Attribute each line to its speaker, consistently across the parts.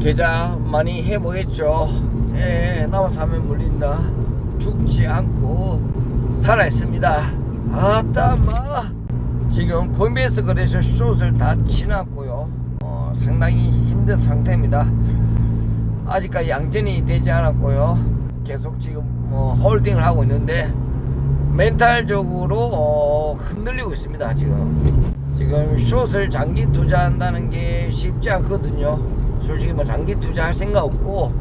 Speaker 1: 계좌 많이 해보겠죠. 예, 남아서 하면 물린다. 죽지 않고 살아있습니다. 아따 마 지금 코인베이스 거래소 숏을 다 지났고요. 어, 상당히 힘든 상태입니다. 아직까지 양전이 되지 않았고요. 계속 지금 뭐 홀딩을 하고 있는데 멘탈적으로 어, 흔들리고 있습니다. 지금 지금 숏을 장기 투자한다는 게 쉽지 않거든요. 솔직히 뭐 장기 투자할 생각 없고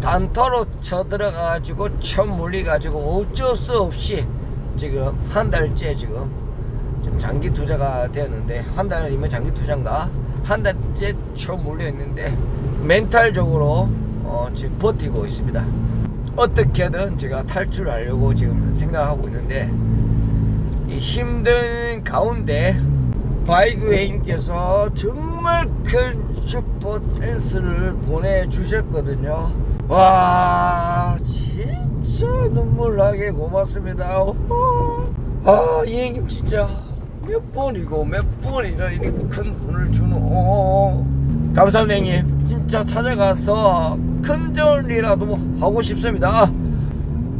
Speaker 1: 단터로 쳐 들어가가지고 천 물리가지고 어쩔 수 없이 지금 한 달째 지금 지금 장기 투자가 되었는데 한 달이면 장기 투자인가 한 달째 쳐 물려 있는데 멘탈적으로 어, 지금 버티고 있습니다. 어떻게든 제가 탈출하려고 지금 생각하고 있는데 이 힘든 가운데 바이그웨임께서 정말 큰 슈퍼 댄스를 보내주셨거든요. 와 진짜 눈물 나게 고맙습니다. 아 이 형님 진짜 몇 번이고 몇 번이나 이렇게 큰 돈을 주노. 감사합니다 형님. 진짜 찾아가서 큰 절이라도 하고 싶습니다.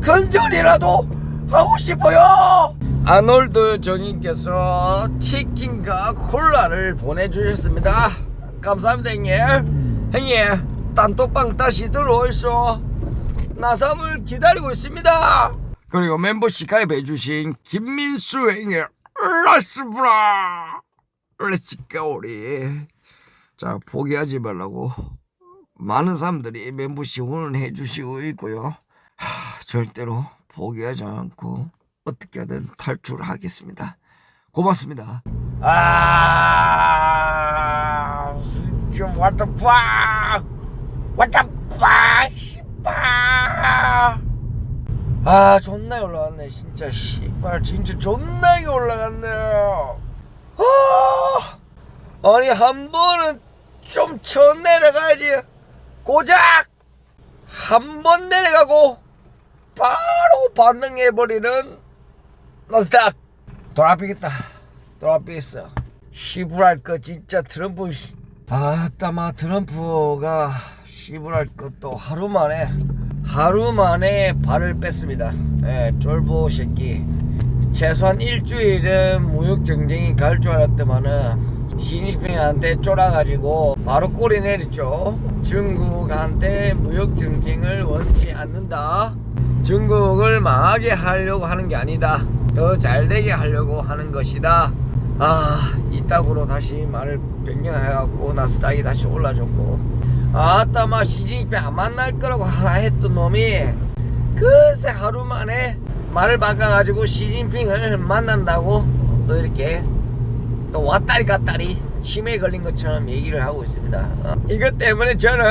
Speaker 1: 큰 절이라도 하고 싶어요. 아놀드 정인께서 치킨과 콜라를 보내주셨습니다. 감사합니다 형님. 형님 단톡방 다시 들어오이소. 나삼을 기다리고 있습니다. 그리고 멤버십 가입해 주신 김민수 형님 라스브라 렛츠고리 자 포기하지 말라고 많은 사람들이 멤버십 후원해 주시고 있고요. 하, 절대로 포기하지 않고 어떻게든 탈출하겠습니다. 고맙습니다. 아, 지금 what the fuck, what the fuck, 씨발. 아, 존나게 올라갔네, 진짜 씨발, 진짜 존나게 올라갔네. 아, 아니 한 번은 좀 쳐 내려가야지. 고작 한 번 내려가고 바로 반응해버리는 나스닥 돌아비겠다 돌아비겠어 시부랄 거 진짜 트럼프 씨. 아따마 트럼프가 시부랄 것도 하루 만에 하루 만에 발을 뺐습니다 예 쫄보 새끼 최소한 일주일은 무역 정쟁이 갈 줄 알았더만은 시진핑한테 쫄아가지고 바로 꼬리 내렸죠. 중국한테 무역 정쟁을 원치 않는다. 중국을 망하게 하려고 하는 게 아니다. 더 잘되게 하려고 하는 것이다. 아, 이따구로 다시 말을 변경 해갖고 나스닥이 다시 올라졌고. 아따마 시진핑 안 만날 거라고 하- 했던 놈이 글쎄 하루 만에 말을 바꿔가지고 시진핑을 만난다고 또 이렇게 또 왔다리 갔다리 치매에 걸린 것처럼 얘기를 하고 있습니다. 어, 이것 때문에 저는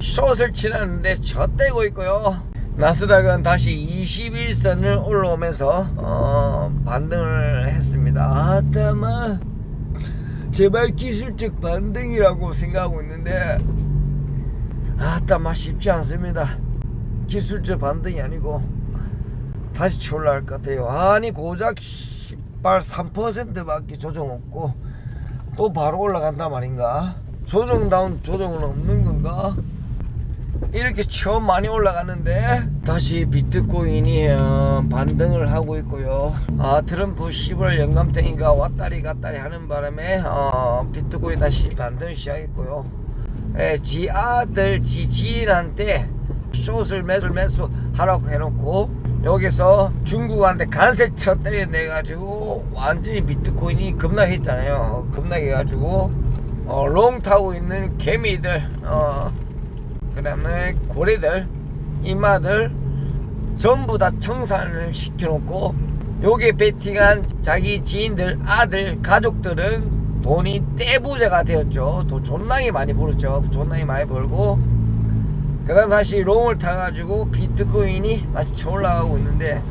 Speaker 1: 숏을 치렀는데 젖대고 있고요. 나스닥은 다시 21선을 올라오면서 어, 반등을 했습니다. 아따마 제발 기술적 반등이라고 생각하고 있는데 아따마 쉽지 않습니다. 기술적 반등이 아니고 다시 올라갈 것 같아요. 아니 고작 10발 3%밖에 조정 없고 또 바로 올라간단 말인가? 조정다운 조정은 없는 건가? 이렇게 처음 많이 올라갔는데 다시 비트코인이 어, 반등을 하고 있고요. 아 트럼프 10월 영감탱이가 왔다리 갔다리 하는 바람에 어, 비트코인 다시 반등 시작했고요. 예, 지 아들 지 지인한테 숏을 매수 매수 하라고 해놓고 여기서 중국한테 간세 쳐 때려내가지고 완전히 비트코인이 급락했잖아요. 급락해가지고 어, 롱 타고 있는 개미들 어, 그 다음에 고래들 이마들 전부 다 청산을 시켜놓고 요게 베팅한 자기 지인들 아들 가족들은 돈이 떼부자가 되었죠. 돈 존나게 많이 벌었죠. 존나게 많이 벌고. 그 다음 다시 롱을 타가지고 비트코인이 다시 쳐올라가고 있는데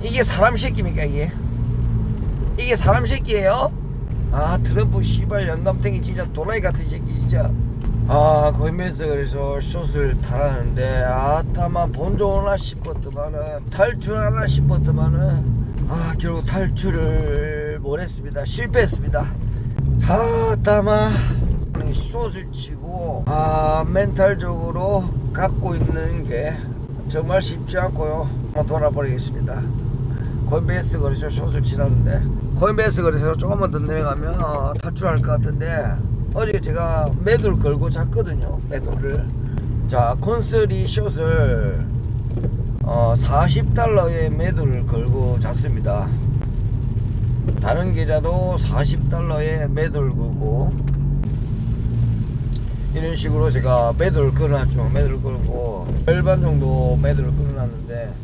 Speaker 1: 이게 사람 새끼입니까 이게? 이게 사람 새끼예요? 아 트럼프 씨발 영감탱이 진짜 도라이 같은 새끼 진짜 아 거기면서 그래서 숏을 달았는데 아따만 본조나 싶었더만은 탈출하나 싶었더만은 아 결국 탈출을 못했습니다. 실패했습니다. 아따마 숏을 치고 아 멘탈적으로 갖고 있는 게 정말 쉽지 않고요. 돌아버리겠습니다. 코인베이스 거래소 숏을 치렀는데 코인베이스 거래소 조금만 더 내려가면 어, 탈출할 것 같은데 어제 제가 매도를 걸고 잤거든요 매도를. 자 콘스리 숏을 어, 40달러에 매도를 걸고 잤습니다. 다른 계좌도 40달러에 매도를 걸고 이런 식으로 제가 매도를 걸어놨죠. 매도를 걸고 절반 정도 매도를 걸어놨는데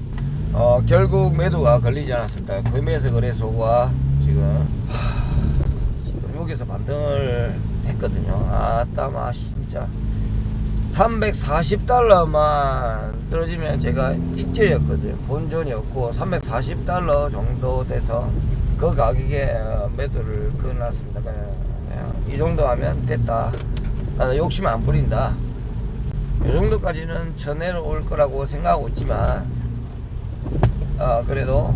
Speaker 1: 어, 결국 매도가 걸리지 않았습니다. 코인베이스 거래소가 지금 하, 지금 여기서 반등을 했거든요. 아따마 진짜. 340달러만 떨어지면 제가 익절이었거든요. 본전이었고 340달러 정도 돼서 그 가격에 어, 매도를 그어놨습니다. 그냥 이 정도 하면 됐다. 나는 욕심 안 부린다. 이 정도까지는 전해로 올 거라고 생각하고 있지만 어, 그래도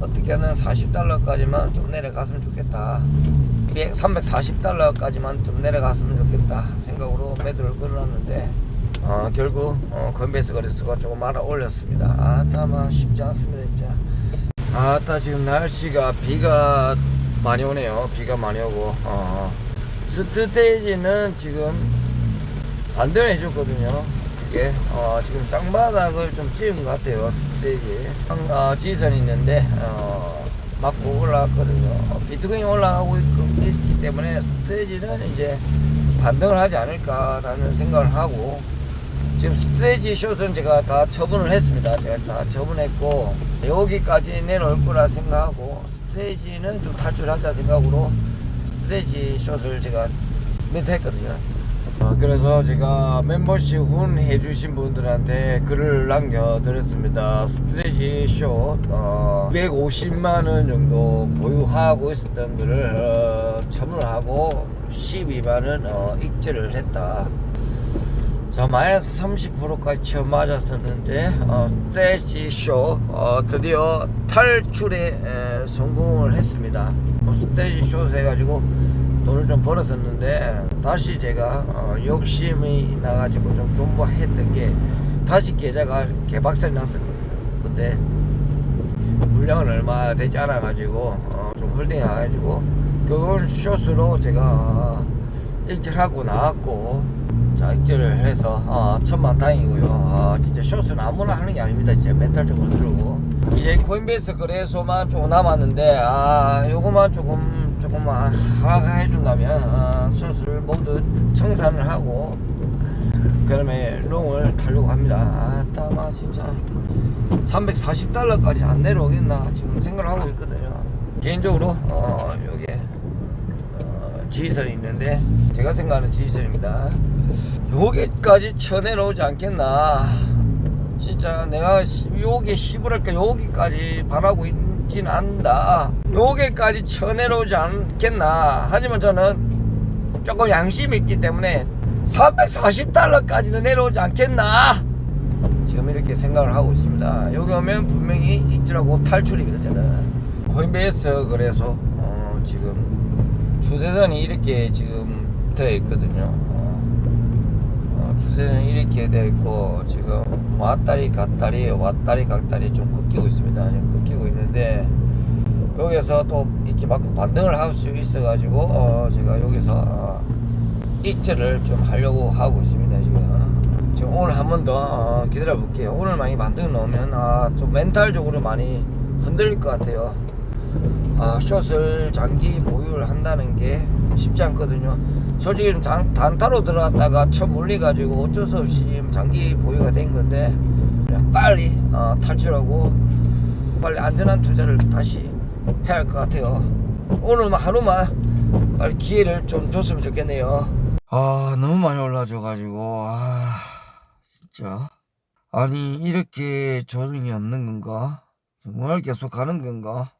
Speaker 1: 어떻게는 40달러까지만 좀 내려갔으면 좋겠다 340달러까지만 좀 내려갔으면 좋겠다 생각으로 매도를 걸어놨는데 어, 결국 어, 건베이스 거래소가 조금 알아 올렸습니다. 아따마 쉽지 않습니다 진짜. 아따 지금 날씨가 비가 많이 오네요. 비가 많이 오고 어, 스트테이지는 지금 반대를 해줬거든요. 그게 어, 지금 쌍바닥을 좀 찍은 것 같아요 스트레이지. 어, 지선이 있는데 어, 맞고 올라갔거든요. 어, 비트코인이 올라가고 있, 있기 때문에 스트레이지는 이제 반등을 하지 않을까라는 생각을 하고 지금 스트레이지 숏은 제가 다 처분을 했습니다. 제가 다 처분했고 여기까지 내놓을 거라 생각하고 스트레이지는 좀 탈출하자 생각으로 스트레이지 숏을 제가 매도했거든요 어, 그래서 제가 멤버십 훈 해주신 분들한테 글을 남겨드렸습니다. 스트레지 쇼 어, 250만 원 정도 보유하고 있었던 거를 어, 처분을 하고 12만 원 어, 익절을 했다. 자 마이너스 30%까지 처음 맞았었는데 어, 스트레지 쇼 어, 드디어 탈출에 에, 성공을 했습니다. 어, 스트레지 쇼 해가지고 돈을 좀 벌었었는데 다시 제가 어, 욕심이 나가지고 좀 존버했던 게 다시 계좌가 개박살 났었거든요. 근데 물량은 얼마 되지 않아 가지고 어, 좀 홀딩 해 가지고 그걸 숏으로 제가 익절하고 나왔고 자 익절을 해서 어, 천만 다행이고요. 어, 진짜 숏은 아무나 하는 게 아닙니다. 진짜 멘탈적으로 들고 이제 코인베이스 거래소만 조금 남았는데 아 요거만 조금 조금만 하락해 준다면 아, 숏을 모두 청산을 하고 그다음에 롱을 타려고 합니다. 아 따마 진짜 340달러까지 안 내려오겠나 지금 생각을 하고 있거든요. 개인적으로 어 요게 어, 지지선이 있는데 제가 생각하는 지지선입니다. 요게까지 쳐내려오지 않겠나. 진짜 내가 시- 요게 시부랄까 여기까지 바라고 있 진 않다. 요게까지 쳐내려오지 않겠나. 하지만 저는 조금 양심이 있기 때문에 340달러까지는 내려오지 않겠나. 지금 이렇게 생각을 하고 있습니다. 여기 오면 분명히 익절하고 탈출입니다. 저는 코인베이스 그래서 어, 지금 주세선이 이렇게 지금 되어 있거든요. 주세선이 이렇게 되어 있고 지금 왔다리 갔다리 왔다리 갔다리 좀 꺾이고 있습니다. 지금 꺾이고 있는데 여기서 또 이렇게 맞고 반등을 할 수 있어 가지고 어, 제가 여기서 어, 입절을 좀 하려고 하고 있습니다 지금. 지금 오늘 한 번더 어, 기다려 볼게요. 오늘 많이 만등 넣으면 아, 좀 멘탈적으로 많이 흔들릴 것 같아요. 아, 숏을 장기 보유를 한다는 게 쉽지 않거든요 솔직히 좀 장, 단타로 들어갔다가 쳐 물려가지고 어쩔 수 없이 장기 보유가 된 건데 빨리 어, 탈출하고 빨리 안전한 투자를 다시 해야 할 것 같아요. 오늘만 하루만 빨리 기회를 좀 줬으면 좋겠네요. 아 너무 많이 올라줘가지고 아 진짜. 아니 이렇게 조정이 없는 건가? 정말 계속 가는 건가?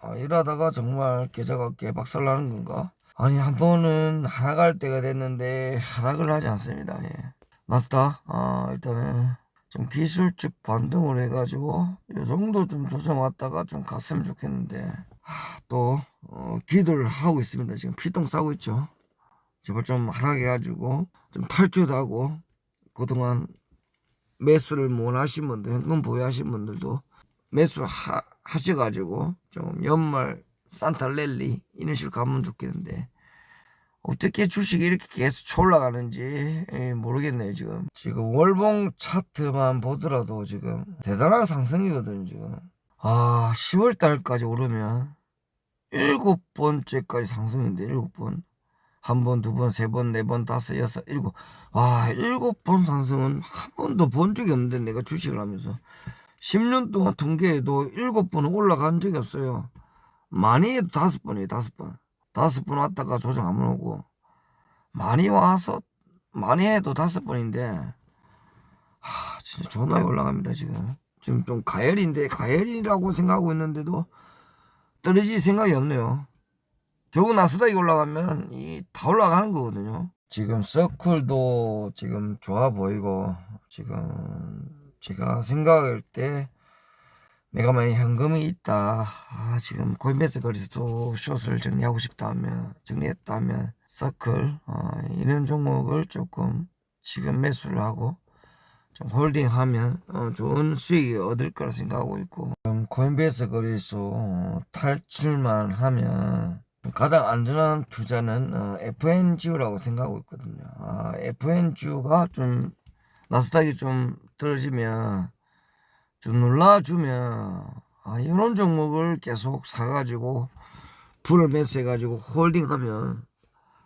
Speaker 1: 아, 이러다가 정말 계좌가 개박살 나는 건가 아니 한 번은 하락할 때가 됐는데 하락을 하지 않습니다. 예. 나스닥 아 일단은 좀 기술적 반등을 해가지고 이 정도 좀 조정 왔다가 좀 갔으면 좋겠는데. 하, 또 어, 기도를 하고 있습니다. 지금 피똥 싸고 있죠. 제발 좀 하락해가지고 좀 탈출도 하고 그동안 매수를 못 하신 분들 현금 보유하신 분들도 매수 하, 하셔가지고 좀 연말 산타 랠리 이런 식으로 가면 좋겠는데 어떻게 주식이 이렇게 계속 올라가는지 예, 모르겠네요 지금 지금 월봉 차트만 보더라도 지금 대단한 상승이거든요 지금 아 10월 달까지 오르면 일곱 번째까지 상승인데 일곱 번 한 번, 두 번, 세 번, 네 번, 다섯, 여섯, 일곱. 와, 일곱 번 상승은 한 번도 본 적이 없는데, 내가 주식을 하면서. 10년 동안 통계해도 일곱 번은 올라간 적이 없어요. 많이 해도 다섯 번이에요, 다섯 번. 다섯 번 왔다가 조정 안 오고. 많이 와서, 많이 해도 다섯 번인데, 하, 진짜 존나게 올라갑니다, 지금. 지금 좀 가열인데, 가열이라고 생각하고 있는데도 떨어질 생각이 없네요. 결국 나스닥이 올라가면 이 다 올라가는 거거든요. 지금 서클도 지금 좋아 보이고 지금 제가 생각할 때 내가 만약 현금이 있다. 아, 지금 코인베이스 거리에서 숏을 정리하고 싶다 하면 정리했다 하면 서클 어, 이런 종목을 조금 지금 매수를 하고 좀 홀딩하면 어, 좋은 수익이 얻을 거라 생각하고 있고 코인베이스 거리에서 어, 탈출만 하면 가장 안전한 투자는 어, FNG라고 생각하고 있거든요. 아, FNG가 좀 나스닥이 좀 떨어지면 좀 놀라주면 아, 이런 종목을 계속 사가지고 불을 매수해가지고 홀딩하면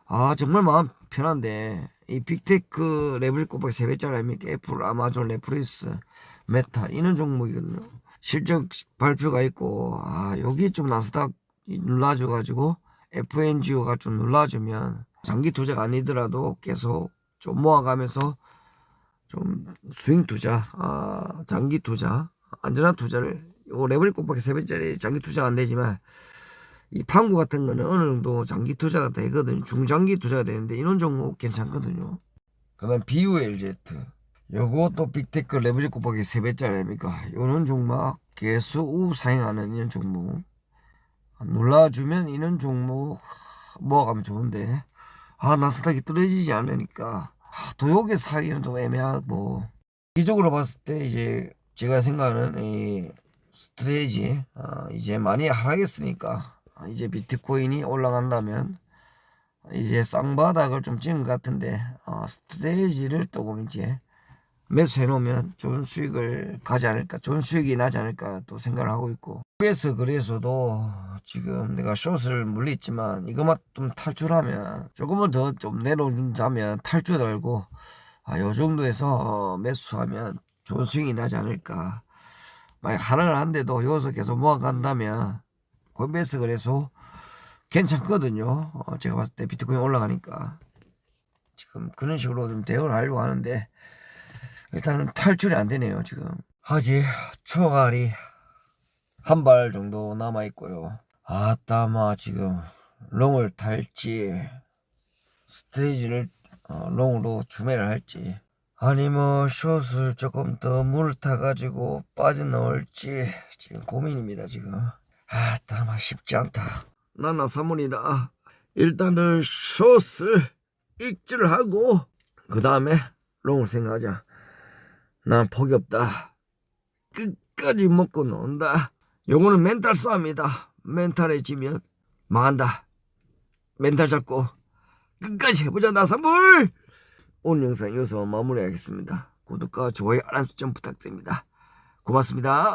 Speaker 1: 아 정말 마음 편한데 이 빅테크 레벨 곱하기 3배짜리 아닙니까? 애플, 아마존, 넷플릭스, 메타 이런 종목이거든요. 실적 발표가 있고 아 여기 좀 나스닥 눌러줘가지고 FNGO가 좀 눌러주면 장기 투자가 아니더라도 계속 좀 모아가면서 좀 스윙 투자, 아, 장기 투자, 안전한 투자를 요 레벨 곱하기 세 배짜리 장기 투자가 안 되지만 이 판구 같은 거는 어느 정도 장기 투자가 되거든요. 중장기 투자가 되는데 이런 종목 괜찮거든요. 그다음 BULZ 요것도 빅테크 레벨 곱하기 세 배짜리 아닙니까? 요런 종목 계속 사행하는 이런 종목 놀라주면 이런 종목 모아가면 좋은데 아 나스닥이 떨어지지 않으니까 아, 도요게 사기는 좀 애매하고. 기적으로 봤을 때 이제 제가 생각하는 이 스트레이지 아, 이제 많이 하락했으니까 아, 이제 비트코인이 올라간다면 이제 쌍바닥을 좀 찍은 것 같은데 아, 스트레이지를 조금 이제 매수해 놓으면 좋은 수익을 가지 않을까 좋은 수익이 나지 않을까 또 생각을 하고 있고. 그래서 그래서도 지금 내가 숏을 물렸지만 이것만 좀 탈출하면 조금만 더좀 내려준다면 탈출 말고 아, 요 정도에서 어, 매수하면 좋은 수익이 나지 않을까. 만약 하락을 한데도 여기서 계속 모아간다면 코인베이스 그래서 괜찮거든요. 어, 제가 봤을 때 비트코인 올라가니까. 지금 그런 식으로 좀 대응을 하려고 하는데 일단은 탈출이 안 되네요 지금. 아직 초갈이 한 발 정도 남아 있고요. 아따마 지금 롱을 탈지 스테이지를 어, 롱으로 주매를 할지 아니 뭐 숏을 조금 더 물을 타가지고 빠져넣을지 지금 고민입니다 지금. 아따마 쉽지 않다. 나나 사문이다. 일단은 숏을 익질을 하고 그 다음에 롱을 생각하자 난 포기 없다. 끝까지 먹고 논다. 요거는 멘탈 싸움이다. 멘탈에 지면 망한다. 멘탈 잡고 끝까지 해보자 나사물. 오늘 영상 여기서 마무리하겠습니다. 구독과 좋아요 알람 설정 부탁드립니다. 고맙습니다.